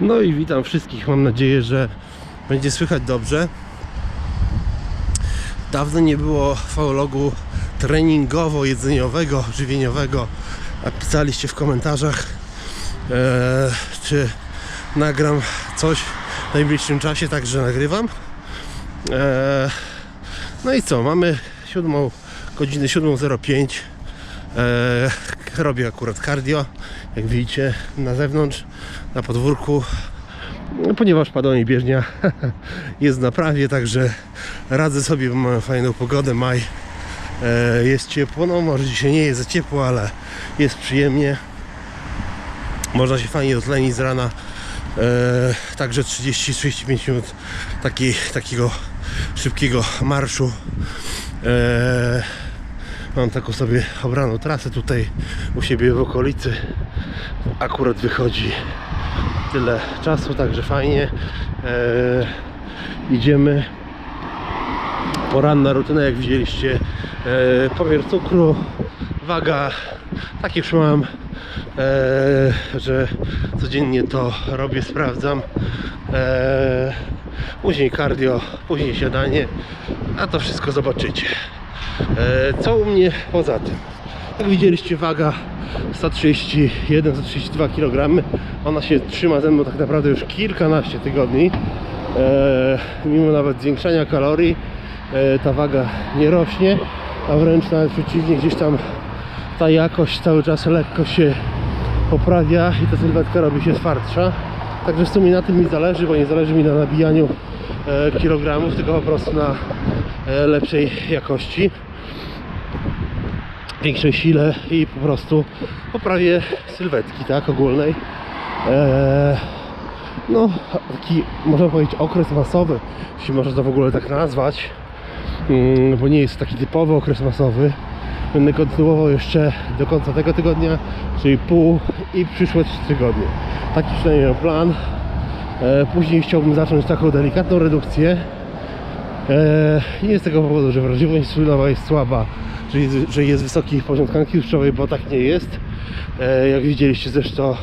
No i witam wszystkich. Mam nadzieję, że będzie słychać dobrze. Dawno nie było faologu treningowo-jedzeniowego, żywieniowego. A pisaliście w komentarzach, e, czy nagram coś w najbliższym czasie, także nagrywam. E, no i co, mamy 7, godzinę 7.05. E, robię akurat cardio, jak widzicie, na zewnątrz, na podwórku. No, ponieważ pada mi bieżnia jest w naprawie, także radzę sobie, mamy fajną pogodę, maj. E, jest ciepło, no może dzisiaj nie jest za ciepło, ale jest przyjemnie. Można się fajnie dotlenić z rana. E, także 30-35 minut taki, takiego szybkiego marszu. E, mam taką sobie obraną trasę tutaj u siebie w okolicy. Akurat wychodzi tyle czasu, także fajnie. E, idziemy. Poranna rutyna, jak widzieliście. E, pomiar cukru, waga. Tak już mam, e, że codziennie to robię, sprawdzam. E, później cardio, później siadanie, a to wszystko zobaczycie. E, co u mnie poza tym? Jak widzieliście, waga 131-132 kg. Ona się trzyma ze mną tak naprawdę już kilkanaście tygodni. E, mimo nawet zwiększania kalorii, e, ta waga nie rośnie, a wręcz nawet przeciwnie, gdzieś tam ta jakość cały czas lekko się poprawia i ta sylwetka robi się twardsza. Także w sumie na tym mi zależy, bo nie zależy mi na nabijaniu e, kilogramów, tylko po prostu na e, lepszej jakości większej sile i po prostu poprawie sylwetki, tak, ogólnej. Eee, no, taki, można powiedzieć, okres masowy, jeśli można to w ogóle tak nazwać, mm, bo nie jest taki typowy okres masowy. Będę kontynuował jeszcze do końca tego tygodnia, czyli pół i przyszłe 3 tygodnie. Taki przynajmniej mam plan. Eee, później chciałbym zacząć taką delikatną redukcję. Eee, nie z tego powodu, że wrażliwość insulinowa jest słaba, że jest, że jest wysoki poziom tkanki tłuszczowej, bo tak nie jest. Eee, jak widzieliście zresztą,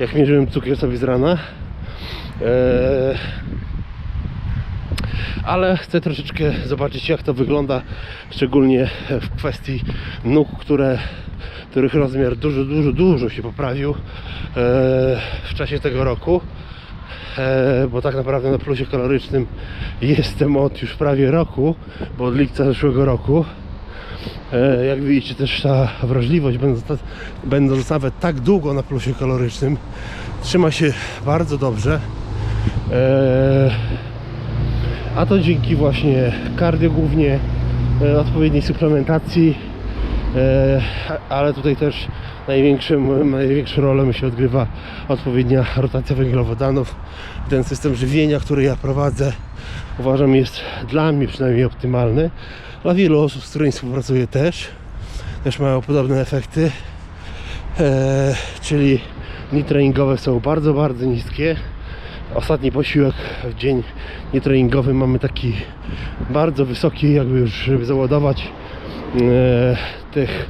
jak mierzyłem cukier sobie z rana. Eee, ale chcę troszeczkę zobaczyć jak to wygląda, szczególnie w kwestii nóg, które, których rozmiar dużo, dużo, dużo się poprawił eee, w czasie tego roku. E, bo tak naprawdę na plusie kalorycznym jestem od już prawie roku, bo od lipca zeszłego roku. E, Jak widzicie też ta wrażliwość, będąc, nawet tak długo na plusie kalorycznym, trzyma się bardzo dobrze. E, A to dzięki właśnie cardio głównie, e, odpowiedniej suplementacji, ale tutaj też największym, największą rolę myślę odgrywa odpowiednia rotacja węglowodanów. Ten system żywienia, który ja prowadzę, uważam jest dla mnie przynajmniej optymalny. Dla wielu osób, z którymi współpracuję też, też mają podobne efekty. E, czyli dni treningowe są bardzo, bardzo niskie. Ostatni posiłek w dzień nietreningowy mamy taki bardzo wysoki, jakby już żeby załadować e, tych,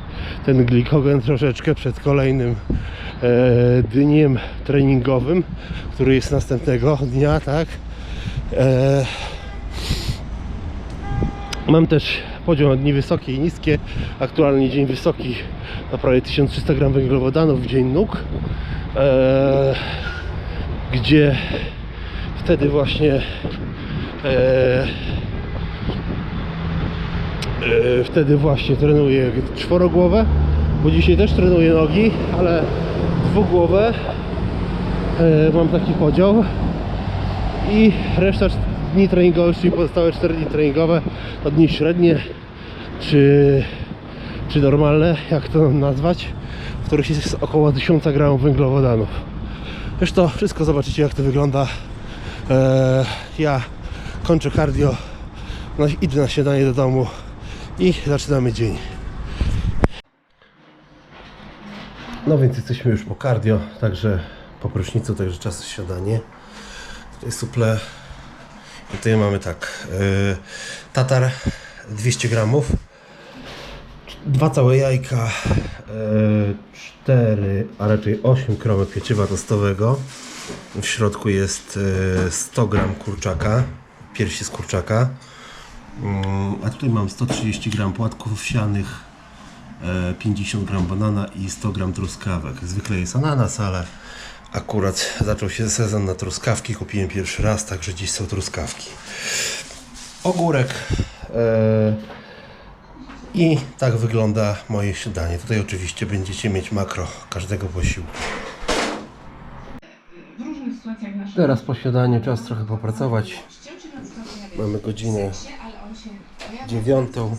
ten glikogen troszeczkę przed kolejnym e, dniem treningowym, który jest następnego dnia, tak? E, mam też podział na dni wysokie i niskie. Aktualnie dzień wysoki to prawie 1300 gram węglowodanów w dzień nóg, e, gdzie wtedy właśnie e, E, wtedy właśnie trenuję czworogłowę, bo dzisiaj też trenuję nogi, ale dwugłowę. E, mam taki podział. I reszta dni treningowych, czyli pozostałe 4 dni treningowe to dni średnie czy, czy normalne, jak to nazwać, w których jest około 1000 gramów węglowodanów. Zresztą wszystko zobaczycie jak to wygląda. E, ja kończę cardio, no, idę na śniadanie do domu i zaczynamy dzień. No więc jesteśmy już po cardio, także po prysznicu, także czas śniadanie. Tutaj suple. I tutaj mamy tak, yy, tatar 200 gramów, dwa całe jajka, yy, 4, a raczej 8 kromek pieczywa tostowego, W środku jest e, 100 gram kurczaka, piersi z kurczaka. Mm, A tutaj mam 130 gram płatków owsianych, e, 50 gram banana i 100 gram truskawek. Zwykle jest ananas, ale akurat zaczął się sezon na truskawki. Kupiłem pierwszy raz, także dziś są truskawki. Ogórek. e, I tak wygląda moje śniadanie. Tutaj oczywiście będziecie mieć makro każdego posiłku. Teraz po śniadaniu czas trochę popracować. Mamy godzinę dziewiątą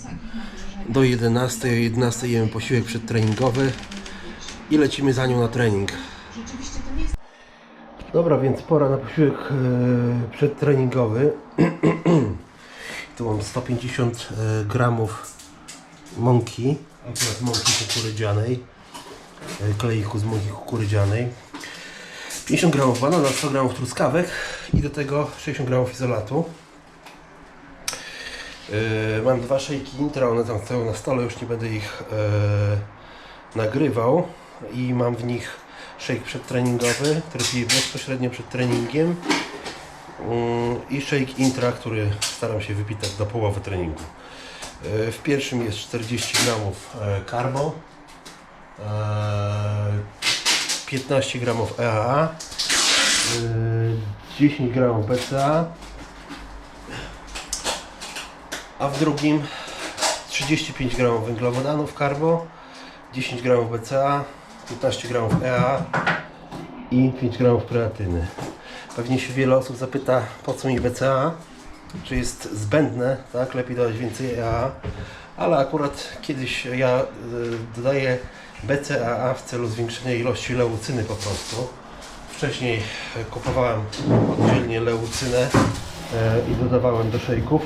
do 11. O 11 jemy posiłek przedtreningowy i lecimy za nią na trening. Rzeczywiście to nie jest Dobra, więc pora na posiłek e, przedtreningowy. tu mam 150 e, gramów mąki, akurat mąki kukurydzianej, e, kleiku z mąki kukurydzianej. 50 gramów banana, 100 gramów truskawek i do tego 60 gramów izolatu. Mam dwa szejki Intra, one tam stoją na stole, już nie będę ich nagrywał i mam w nich shake przedtreningowy, który piję bezpośrednio przed treningiem. Mm, i shake intra, który staram się wypić tak do połowy treningu. E, W pierwszym jest 40 gramów e, carbo, e, 15 gramów EAA, e, 10 gramów BCA, a w drugim 35 gramów węglowodanów carbo, 10 gramów BCA, 15 gramów EA i 5 gramów kreatyny. Pewnie się wiele osób zapyta, po co mi BCA, czy jest zbędne, tak? Lepiej dodać więcej EA, ale akurat kiedyś ja y, dodaję BCAA w celu zwiększenia ilości leucyny po prostu. Wcześniej e, kupowałem oddzielnie leucynę e, i dodawałem do szejków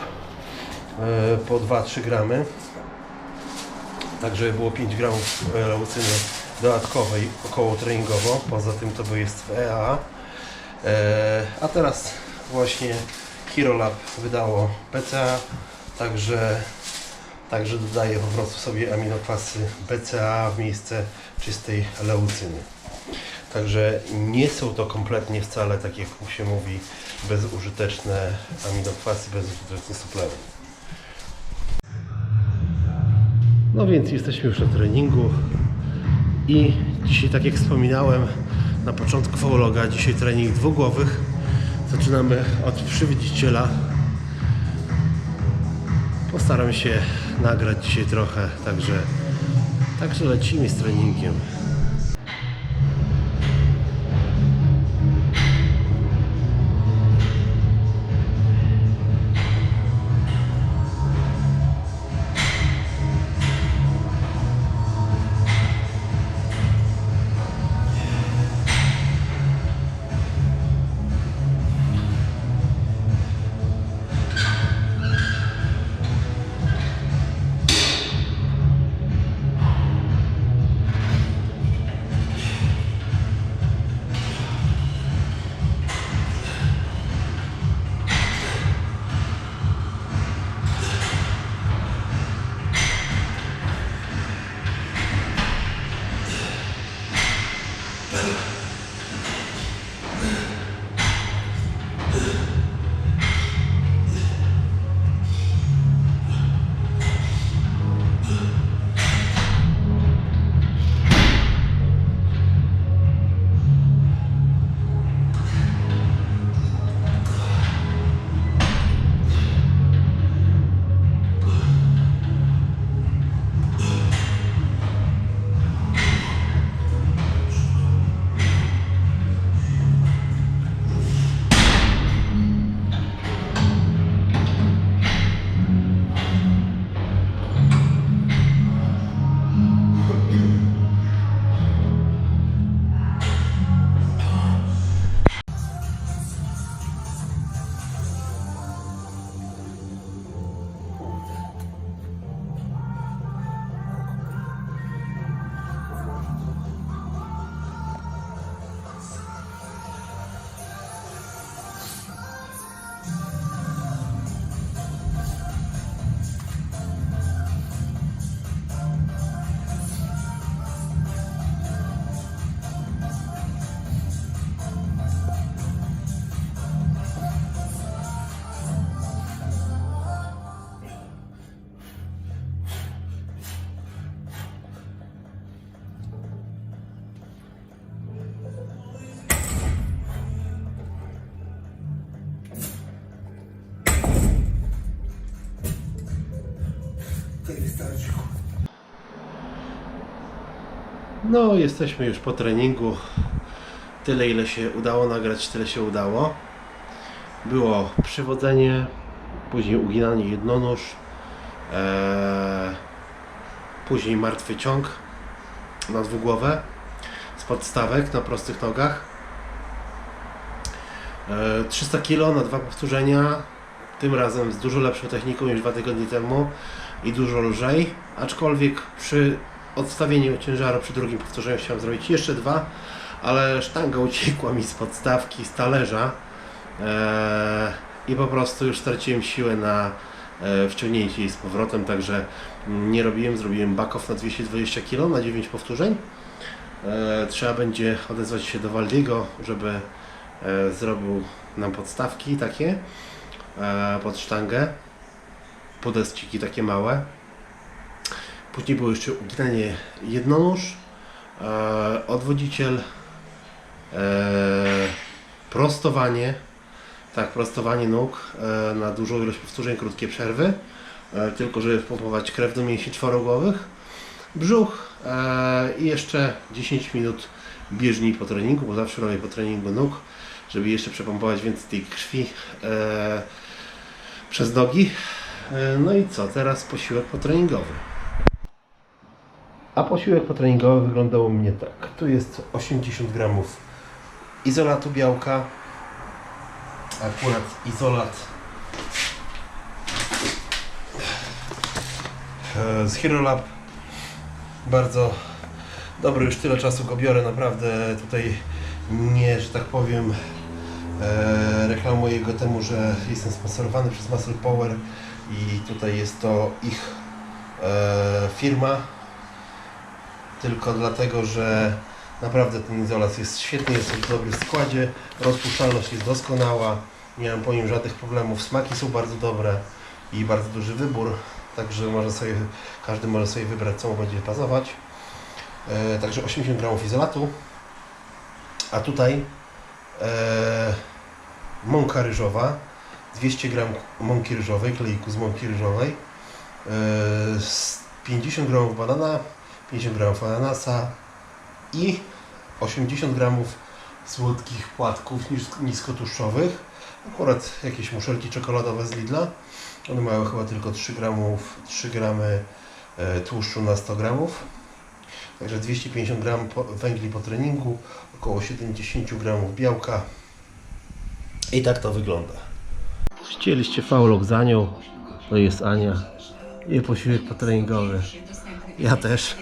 e, po 2-3 gramy tak żeby było 5 gramów leucyny dodatkowej około treningowo, poza tym to jest w EA. E, a teraz właśnie Hirolab wydało PCA, także, także dodaję po prostu sobie aminokwasy BCA w miejsce czystej leucyny. Także nie są to kompletnie wcale, tak jak się mówi, bezużyteczne aminokwasy, bezużyteczny suplement. No więc jesteśmy już na treningu i dzisiaj, tak jak wspominałem na początku vloga, dzisiaj trening dwugłowych. Zaczynamy od przywidziciela. Postaram się nagrać dzisiaj trochę, także, także lecimy z treningiem. No, jesteśmy już po treningu. Tyle, ile się udało nagrać, tyle się udało. Było przywodzenie, później uginanie jednonóż, eee, później martwy ciąg na dwugłowę z podstawek na prostych nogach. Eee, 300 kg na dwa powtórzenia, tym razem z dużo lepszą techniką niż dwa tygodnie temu i dużo lżej, aczkolwiek przy odstawieniu ciężaru przy drugim powtórzeniu chciałem zrobić jeszcze dwa, ale sztanga uciekła mi z podstawki, z talerza eee, i po prostu już straciłem siłę na e, wciągnięcie jej z powrotem, także nie robiłem, zrobiłem back-off na 220 kg na 9 powtórzeń. E, trzeba będzie odezwać się do Waldiego, żeby e, zrobił nam podstawki takie e, pod sztangę, podestciki takie małe. Później było jeszcze uginanie jednonóż, e, odwodziciel, e, prostowanie, tak, prostowanie nóg e, na dużą ilość powtórzeń, krótkie przerwy, e, tylko żeby pompować krew do mięśni czworogłowych, brzuch e, i jeszcze 10 minut bieżni po treningu, bo zawsze robię po treningu nóg, żeby jeszcze przepompować więcej tej krwi e, przez nogi. E, no i co, teraz posiłek potreningowy. A posiłek potreningowy wyglądał u mnie tak. Tu jest 80 gramów izolatu białka. Akurat izolat e, z Hero Bardzo dobry, już tyle czasu go biorę. Naprawdę tutaj nie, że tak powiem, e, reklamuję go temu, że jestem sponsorowany przez Muscle Power i tutaj jest to ich e, firma tylko dlatego, że naprawdę ten izolat jest świetny, jest w dobrym składzie, rozpuszczalność jest doskonała, nie mam po nim żadnych problemów, smaki są bardzo dobre i bardzo duży wybór, także może sobie, każdy może sobie wybrać co mu będzie pasować. E, także 80 gramów izolatu, a tutaj e, mąka ryżowa, 200 gram mąki ryżowej, kleiku z mąki ryżowej, e, z 50 gramów banana, 50 gramów ananasa i 80 gramów słodkich płatków nis- niskotłuszczowych. Akurat jakieś muszelki czekoladowe z Lidla. One mają chyba tylko 3 gramów, 3 gramy e, tłuszczu na 100 gramów. Także 250 gram węgli po treningu, około 70 gramów białka. I tak to wygląda. Chcieliście faulok za nią, to jest Ania. I posiłek potreningowy. Ja też.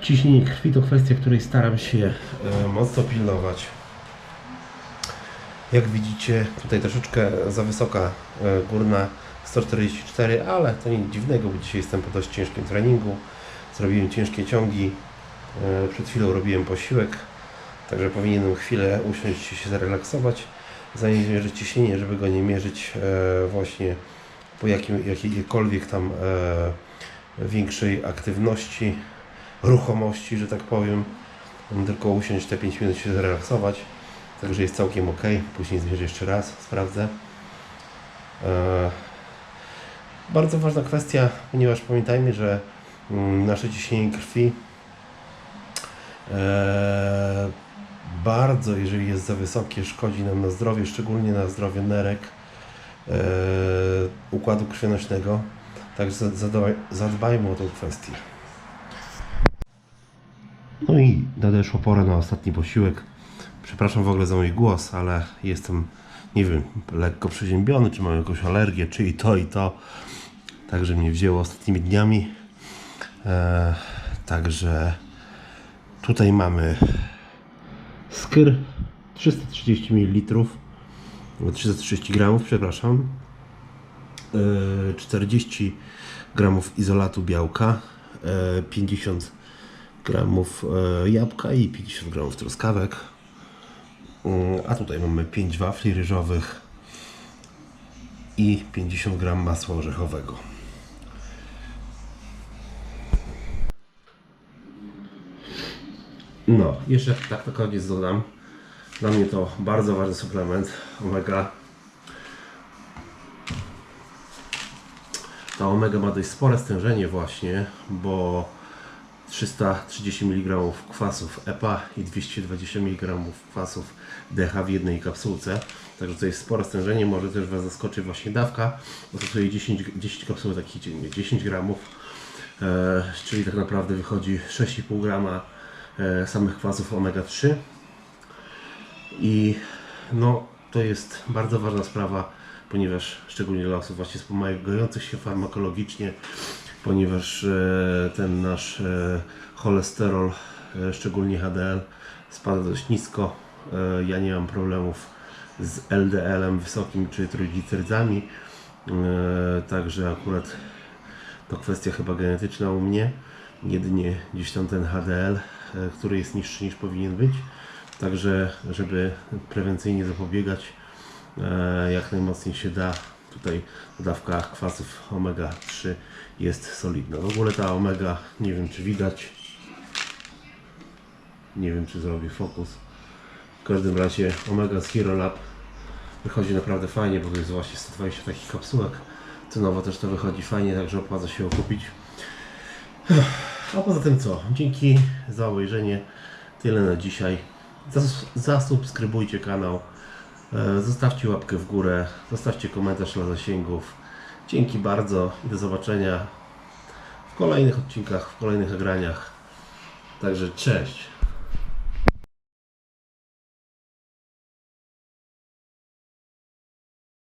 Ciśnienie krwi to kwestia, której staram się e, mocno pilnować. Jak widzicie, tutaj troszeczkę za wysoka e, górna 144, ale to nic dziwnego, bo dzisiaj jestem po dość ciężkim treningu. Zrobiłem ciężkie ciągi, e, przed chwilą robiłem posiłek, także powinienem chwilę usiąść i się zrelaksować, zanim zmierzyć ciśnienie, żeby go nie mierzyć właśnie po jakim, jakiejkolwiek tam większej aktywności ruchomości, że tak powiem. Tylko usiąść te 5 minut się zrelaksować. Także jest całkiem ok. Później zmierzę jeszcze raz, sprawdzę. E, bardzo ważna kwestia, ponieważ pamiętajmy, że mm, nasze ciśnienie krwi e, bardzo, jeżeli jest za wysokie, szkodzi nam na zdrowie, szczególnie na zdrowie nerek, e, układu krwionośnego. Także zadbaj, zadbajmy o tą kwestię. No i nadeszła pora na ostatni posiłek. Przepraszam w ogóle za mój głos, ale jestem, nie wiem, lekko przeziębiony, czy mam jakąś alergię, czy i to, i to. Także mnie wzięło ostatnimi dniami. E, także tutaj mamy skyr 330 ml, 330 gramów, przepraszam. E, 40 gramów izolatu białka, e, 50 gramów e, jabłka i 50 gramów truskawek. Mm, A tutaj mamy 5 wafli ryżowych i 50 gram masła orzechowego. No, jeszcze tak na koniec dodam. Dla mnie to bardzo ważny suplement omega. Ta omega ma dość spore stężenie właśnie, bo 330 mg kwasów EPA i 220 mg kwasów DH w jednej kapsułce. Także to jest spore stężenie, może też Was zaskoczy właśnie dawka, bo to sobie 10, 10 kapsułek takich dziennie, 10 gramów, e, czyli tak naprawdę wychodzi 6,5 grama e, samych kwasów omega-3 i no to jest bardzo ważna sprawa, ponieważ szczególnie dla osób właśnie wspomagających się farmakologicznie, ponieważ e, ten nasz e, cholesterol, e, szczególnie HDL, spada dość nisko. Ja nie mam problemów z LDL-em wysokim czy trójglicerydami, także akurat to kwestia chyba genetyczna u mnie. Jedynie gdzieś tam ten HDL, który jest niższy niż powinien być. Także, żeby prewencyjnie zapobiegać, jak najmocniej się da, tutaj dawka kwasów omega-3 jest solidna. W ogóle ta omega, nie wiem czy widać, nie wiem czy zrobię fokus. W każdym razie omega z Hero Lab wychodzi naprawdę fajnie, bo to jest właśnie 120 takich kapsułek. Cenowo też to wychodzi fajnie, także opłaca się ją kupić. A poza tym co? Dzięki za obejrzenie. Tyle na dzisiaj. Zas- Zasubskrybujcie kanał. E, Zostawcie łapkę w górę. Zostawcie komentarz dla zasięgów. Dzięki bardzo i do zobaczenia w kolejnych odcinkach, w kolejnych nagraniach. Także cześć.